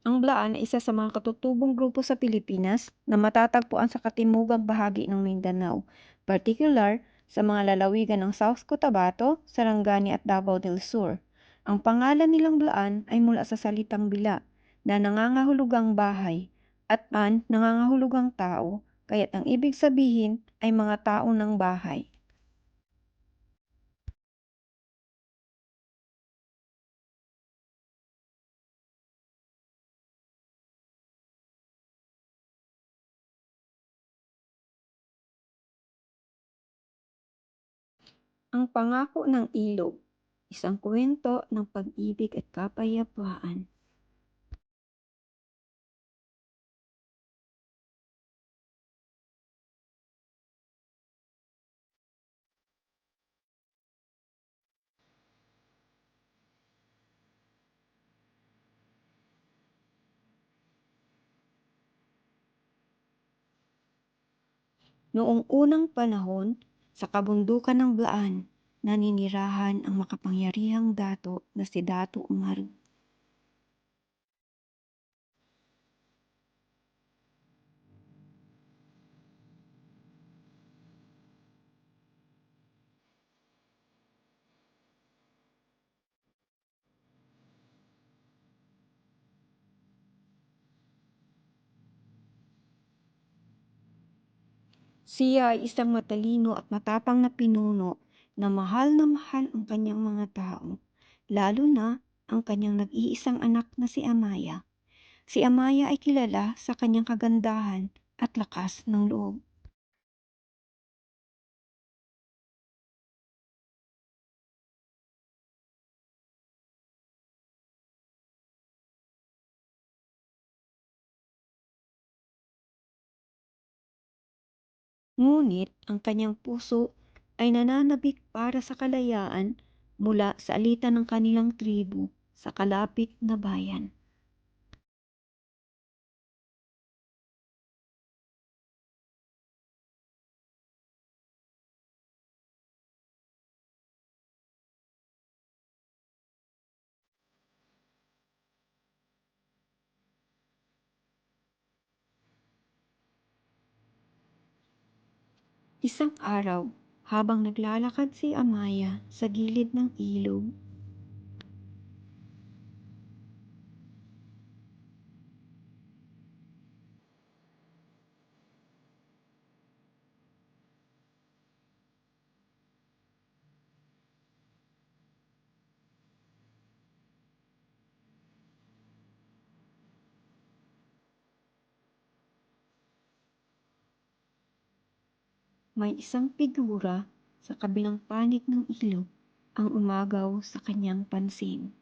Ang Blaan ay isa sa mga katutubong grupo sa Pilipinas na matatagpuan sa katimugang bahagi ng Mindanao, partikular sa mga lalawigan ng South Cotabato, Sarangani at Davao del Sur. Ang pangalan nilang Blaan ay mula sa salitang bila na nangangahulugang bahay at an nangangahulugang tao, kaya't ang ibig sabihin ay mga tao ng bahay. Ang Pangako ng Ilog, isang kwento ng pag-ibig at kapayapaan. Noong unang panahon, sa kabundukan ng Blaan, naninirahan ang makapangyarihang dato na si Dato Umaru. Siya ay isang matalino at matapang na pinuno na mahal na mahal ang kanyang mga tao, lalo na ang kanyang nag-iisang anak na si Amaya. Si Amaya ay kilala sa kanyang kagandahan at lakas ng loob. Ngunit ang kanyang puso ay nananabik para sa kalayaan mula sa alitan ng kanilang tribu sa kalapit na bayan. Isang araw, habang naglalakad si Amaya sa gilid ng ilog, may isang figura sa kabilang panig ng ilog ang umagaw sa kanyang pansin.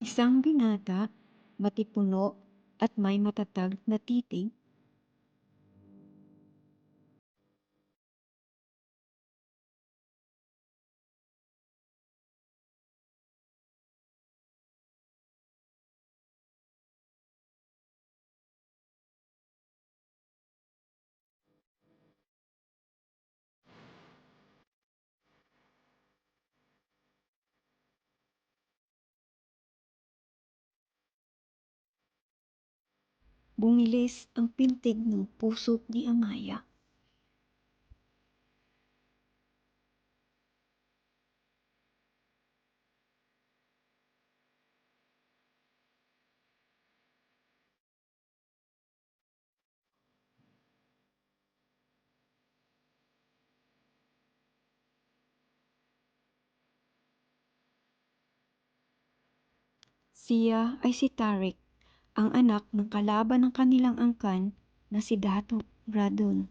Isang binata, matipuno at may matatag na titig bumilis ang pintig ng puso ni Amaya. Siya ay si Tarik, ang anak ng kalaban ng kanilang angkan na si Dato Radon.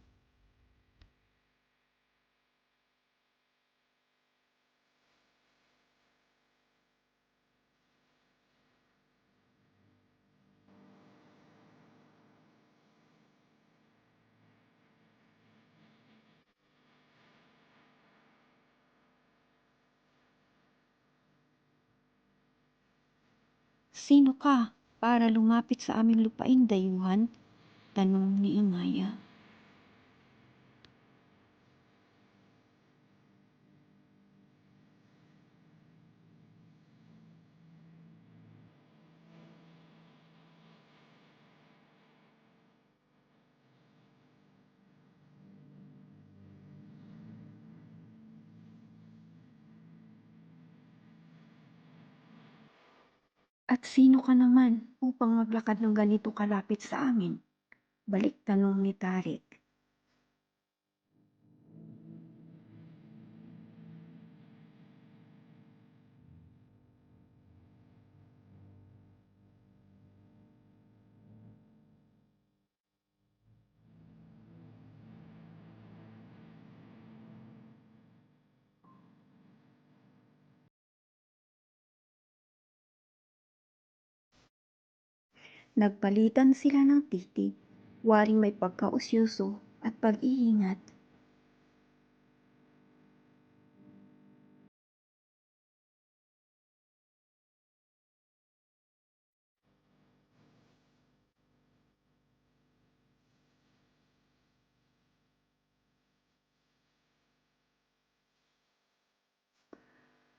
Sino ka? Para lumapit sa aming lupain, dayuhan? Tanong ni Amaya. At sino ka naman upang maglakad ng ganito kalapit sa amin? Balik tanong ni Tarik. Nagpalitan sila ng titig, waring may pagkausyoso at pag-iingat.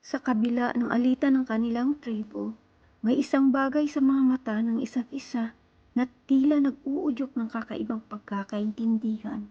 Sa kabila ng alitan ng kanilang tribo, may isang bagay sa mga mata ng isa't isa na tila nag-uudyok ng kakaibang pagkakaintindihan.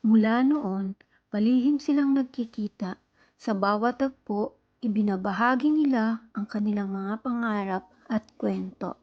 Mula noon, palihim silang nagkikita. Sa bawat tagpo, ibinabahagi nila ang kanilang mga pangarap at kwento.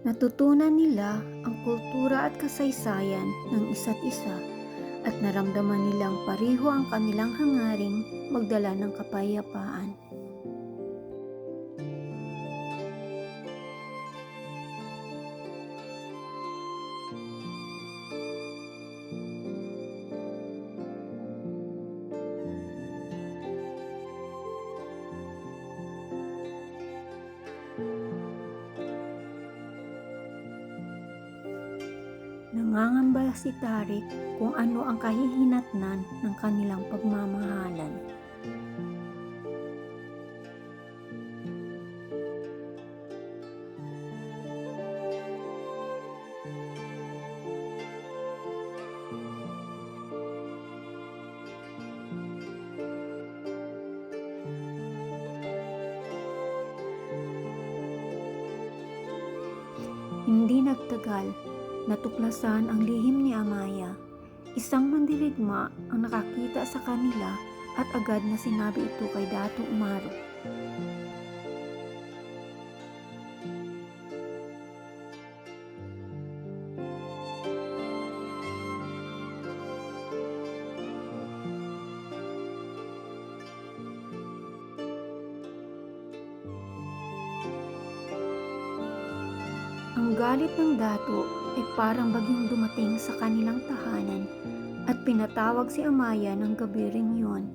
Natutunan nila ang kultura at kasaysayan ng isa't isa at naramdaman nilang pariho ang kanilang hangaring magdala ng kapayapaan. Nangangamba si Tarik kung ano ang kahihinatnan ng kanilang pagmamahalan. Natuklasan ang lihim ni Amaya. Isang mandirigma ang nakakita sa kanila at agad na sinabi ito kay Dato Umaru. Galit ng dato ay parang bagyong dumating sa kanilang tahanan at pinatawag si Amaya ng gabi ring yun.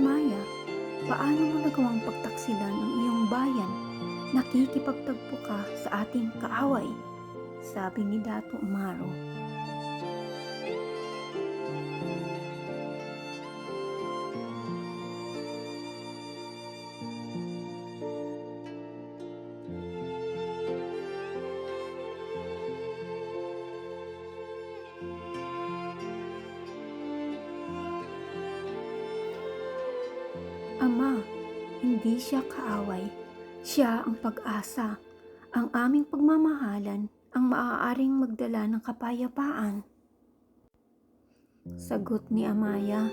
Amaya, paano mo nagawang pagtaksilan ang iyong bayan? Nakikipagtagpo ka sa ating kaaway, sabi ni Dato Umaro. Ama, hindi siya kaaway. Siya ang pag-asa. Ang aming pagmamahalan ang maaaring magdala ng kapayapaan. Sagot ni Amaya.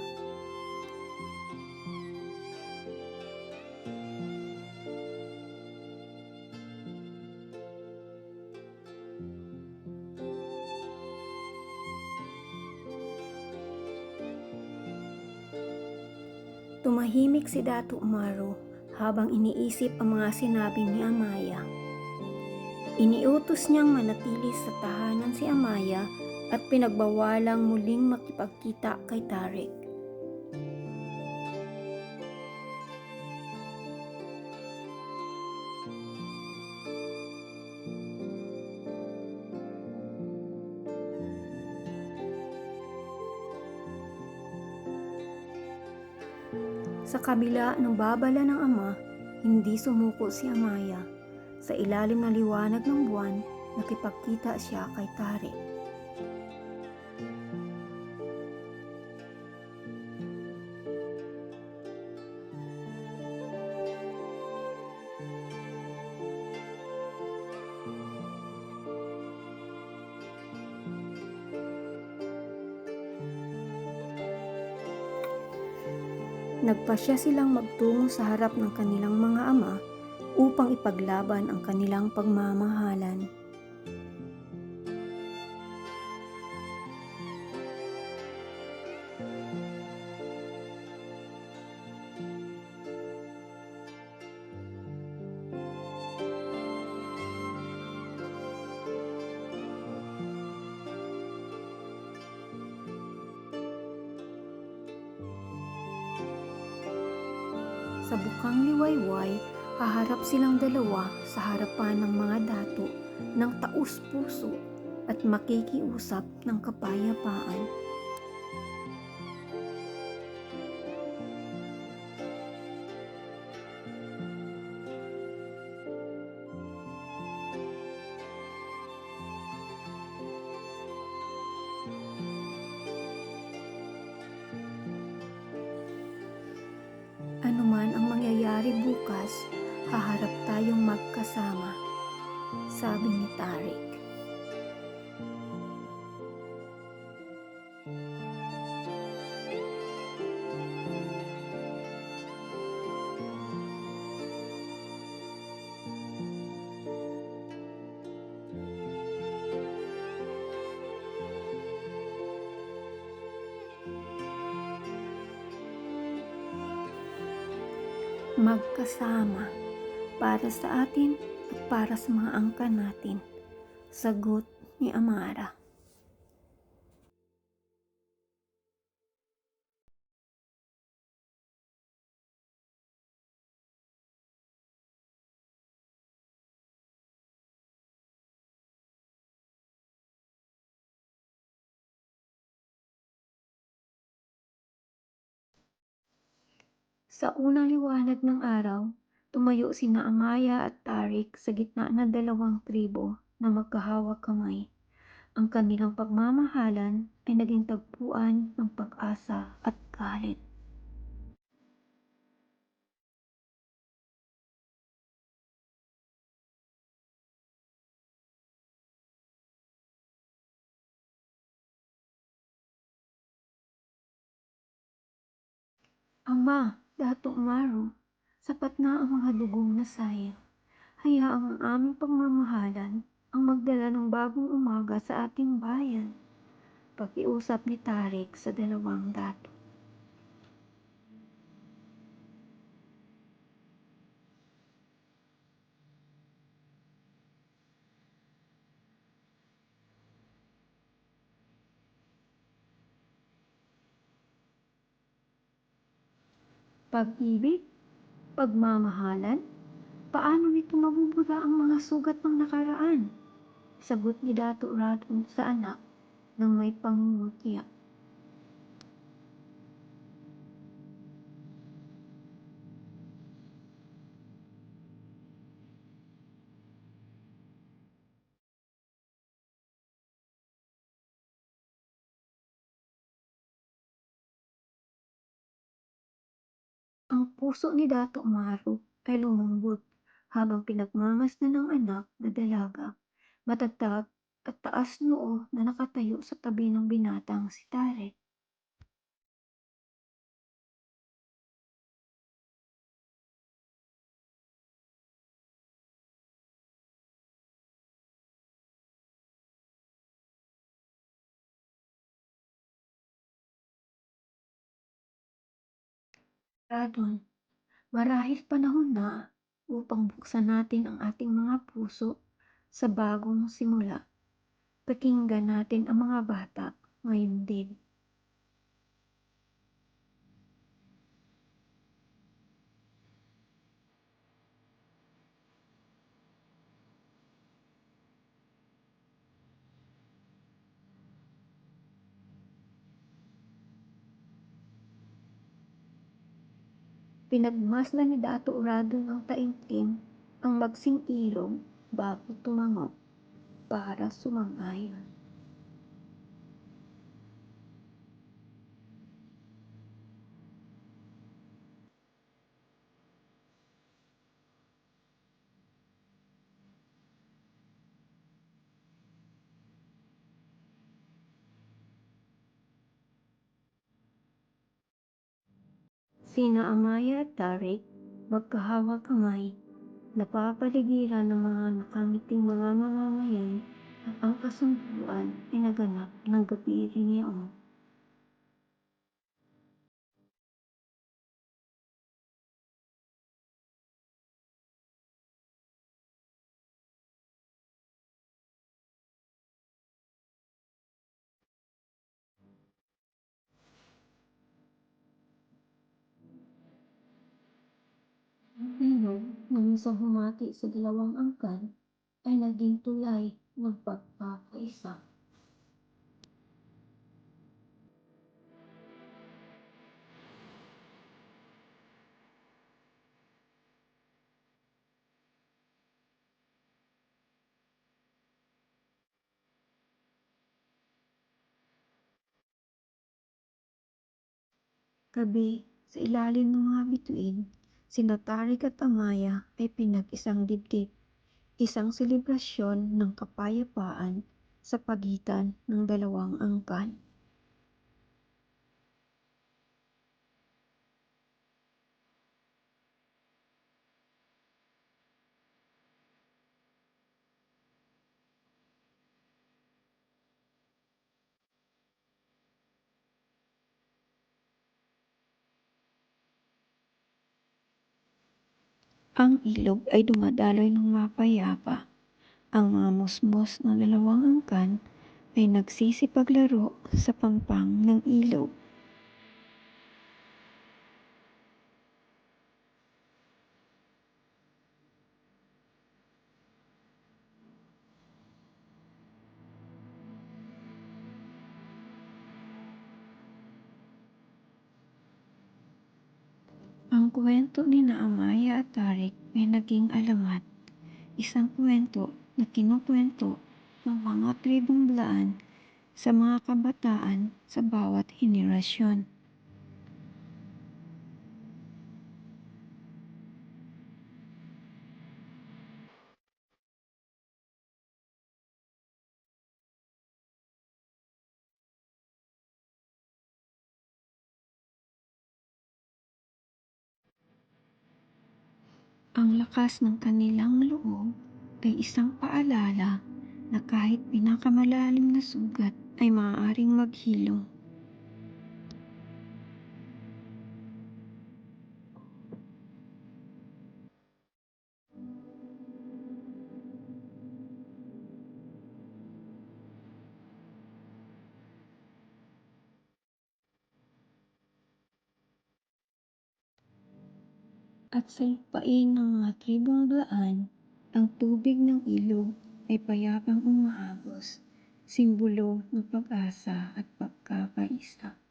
Tumahimik si Dato Umaru habang iniisip ang mga sinabi ni Amaya. Iniutos niyang manatili sa tahanan si Amaya at pinagbawalang muling makipagkita kay Tarek. Kabila ng babala ng ama, hindi sumuko si Amaya. Sa ilalim ng liwanag ng buwan, nakipagkita siya kay Tarek. Nagpasya silang magtungo sa harap ng kanilang mga ama upang ipaglaban ang kanilang pagmamahalan. Sa bukang liwayway, haharap silang dalawa sa harapan ng mga dato ng taus-puso at makikiusap ng kapayapaan. Magkasama para sa atin at para sa mga angkan natin. Sagot ni Amara. Sa unang liwanag ng araw, tumayo sina Amaya at Tarik sa gitna ng dalawang tribo na magkahawag kamay. Ang kanilang pagmamahalan ay naging tagpuan ng pag-asa at galit. Ama, Dato Umaru, sapat na ang mga dugong nasayang. Hayaang ang aming pagmamahalan ang magdala ng bagong umaga sa ating bayan. Pakiusap ni Tarik sa dalawang dato. Pag-ibig? Pagmamahalan? Paano nito mabubura ang mga sugat ng nakaraan? Sagot ni Dato Radon sa anak nang may pangungutya. Puso ni Dato' Maru ay lumambot habang pinagmamasdan ng anak na dalaga, matatag at taas noo na nakatayo sa tabi ng binatang si Tarek. Radon, marahil panahon na upang buksan natin ang ating mga puso sa bagong simula. Pakinggan natin ang mga bata ngayon din. Pinagmasdan ni Dato' Radon ng taimtim ang magsing ilog bago tumango para sumang-ayon. Sina Amaya at Tarek, magkahawag kamay, napapaligiran ng mga nakangiting mga mamamayan at ang kasunduan ay naganap ng gabi rin iyon. Minsan humati sa dalawang angkan ay naging tulay ng pagkakaisa. Gabi, sa ilalim ng mga bituin, sina Tarek at Amaya ay pinag-isang dibdib. Isang selebrasyon ng kapayapaan sa pagitan ng dalawang angkan. Ang ilog ay dumadaloy ng mapayapa. Ang mga musmos ng dalawang angkan ay nagsisipaglaro sa pampang ng ilog. Ang kwento ni Tarek ay naging alamat. Isang kwento na kinukwento ng mga tribong daan sa mga kabataan sa bawat henerasyon. Ang lakas ng kanilang loob ay isang paalala na kahit pinakamalalim na sugat ay maaaring maghilom. At sa lupain ng mga tribong daan, ang tubig ng ilog ay payapang umaagos, simbolo ng pag-asa at pagkakaisa.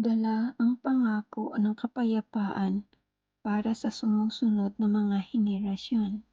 Dala ang pangako ng kapayapaan para sa sumusunod na mga henerasyon.